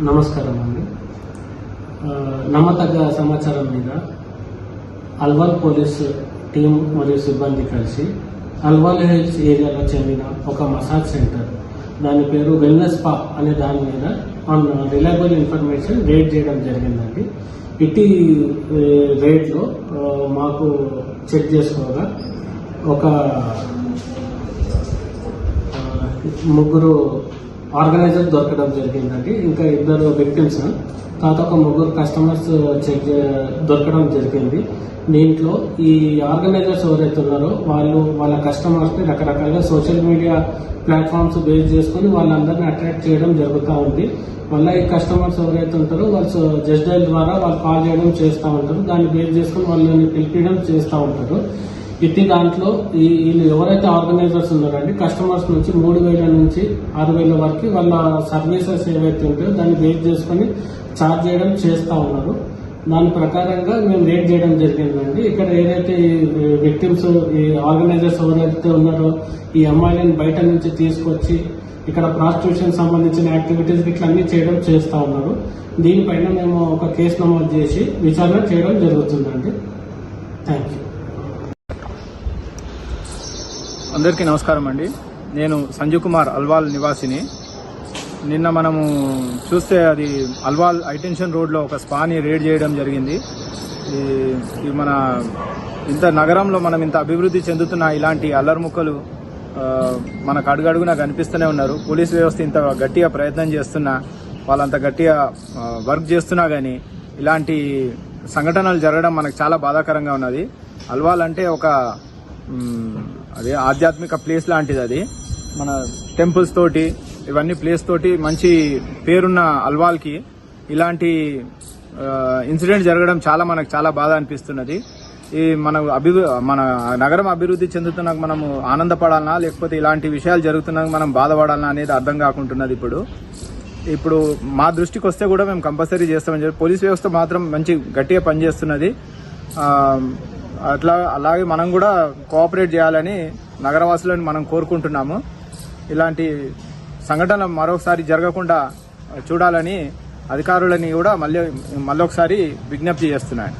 నమస్కారం అండి నమ్మతగ్గ సమాచారం మీద అల్వాల్ పోలీస్ టీం మరియు సిబ్బంది కలిసి అల్వాల్ హిల్స్ ఏరియాలో చెందిన ఒక మసాజ్ సెంటర్ దాని పేరు వెల్నెస్ పా అనే దాని మీద ఆన్ రిలయబుల్ ఇన్ఫర్మేషన్ రేట్ చేయడం జరిగిందండి. ఇటీ రేట్లో మాకు చెక్ చేసుకోగా ఒక ముగ్గురు ఆర్గనైజర్ దొరకడం జరిగిందండి. ఇంకా ఇద్దరు విక్టిమ్స్ తర్వాత ఒక ముగ్గురు కస్టమర్స్ చెక్ దొరకడం జరిగింది. దీంట్లో ఈ ఆర్గనైజర్స్ ఎవరైతే ఉన్నారో వాళ్ళు వాళ్ళ కస్టమర్స్ని రకరకాలుగా సోషల్ మీడియా ప్లాట్ఫామ్స్ బేస్ చేసుకుని వాళ్ళందరినీ అట్రాక్ట్ చేయడం జరుగుతూ ఉంది. మళ్ళీ ఈ కస్టమర్స్ ఎవరైతే ఉంటారో వాళ్ళు జస్ట్ డైల్ ద్వారా వాళ్ళు కాల్ చేయడం చేస్తూ ఉంటారు. దాన్ని బేస్ చేసుకుని వాళ్ళని పిలిపించడం చేస్తూ ఉంటారు. ఇట్టి దాంట్లో ఈ వీళ్ళు ఎవరైతే ఆర్గనైజర్స్ ఉన్నారండి కస్టమర్స్ నుంచి మూడు వేల నుంచి ఆరు వేల వరకు వాళ్ళ సర్వీసెస్ ఏవైతే ఉంటాయో దాన్ని బేస్ చేసుకుని ఛార్జ్ చేయడం చేస్తూ ఉన్నారు. దాని ప్రకారంగా మేము రేట్ చేయడం జరిగిందండి. ఇక్కడ ఏదైతే విక్టిమ్స్ ఈ ఆర్గనైజర్స్ ఎవరైతే ఉన్నారో ఈ అమ్మాయిలను బయట నుంచి తీసుకొచ్చి ఇక్కడ ప్రాస్టిట్యూషన్ సంబంధించిన యాక్టివిటీస్ ఇట్లా అన్ని చేయడం చేస్తూ ఉన్నారు. దీనిపైన మేము ఒక కేసు నమోదు చేసి విచారణ చేయడం జరుగుతుందండి. థ్యాంక్ యూ అందరికీ నమస్కారం అండి. నేను సంజీవ్ కుమార్ అల్వాల్ నివాసిని. నిన్న మనము చూస్తే అది అల్వాల్ హైటెన్షన్ రోడ్లో ఒక స్పాని రేడ్ చేయడం జరిగింది. ఈ- మన ఇంత నగరంలో మనం ఇంత అభివృద్ధి చెందుతున్న ఇలాంటి అల్లరిముక్కలు మనకు అడుగడుగునా కనిపిస్తూనే ఉన్నారు. పోలీస్ వ్యవస్థ ఇంత గట్టిగా ప్రయత్నం చేస్తున్నా వాళ్ళంత గట్టిగా వర్క్ చేస్తున్నా కానీ ఇలాంటి సంఘటనలు జరగడం మనకు చాలా బాధాకరంగా ఉన్నది. అల్వాల్ అంటే ఒక అదే ఆధ్యాత్మిక ప్లేస్ లాంటిది అది. మన టెంపుల్స్ తోటి ఇవన్నీ ప్లేస్ తోటి మంచి పేరున్న అల్వాల్కి ఇలాంటి ఇన్సిడెంట్ జరగడం చాలా మనకు చాలా బాధ అనిపిస్తున్నది. ఈ మన అభివృ మన నగరం అభివృద్ధి చెందుతున్న మనము ఆనందపడాలనా లేకపోతే ఇలాంటి విషయాలు జరుగుతున్నా మనం బాధపడాలనా అనేది అర్థం కాకుంటున్నది ఇప్పుడు. ఇప్పుడు మా దృష్టికి వస్తే కూడా మేము కంపల్సరీ చేస్తామని చెప్పి పోలీస్ వ్యవస్థ మాత్రం మంచి గట్టిగా పనిచేస్తున్నది. అట్లా అలాగే మనం కూడా కోఆపరేట్ చేయాలని నగరవాసులను మనం కోరుకుంటున్నాము. ఇలాంటి సంఘటనలు మరొకసారి జరగకుండా చూడాలని అధికారులని కూడా మళ్ళీ మళ్ళొకసారి విజ్ఞప్తి చేస్తున్నాను.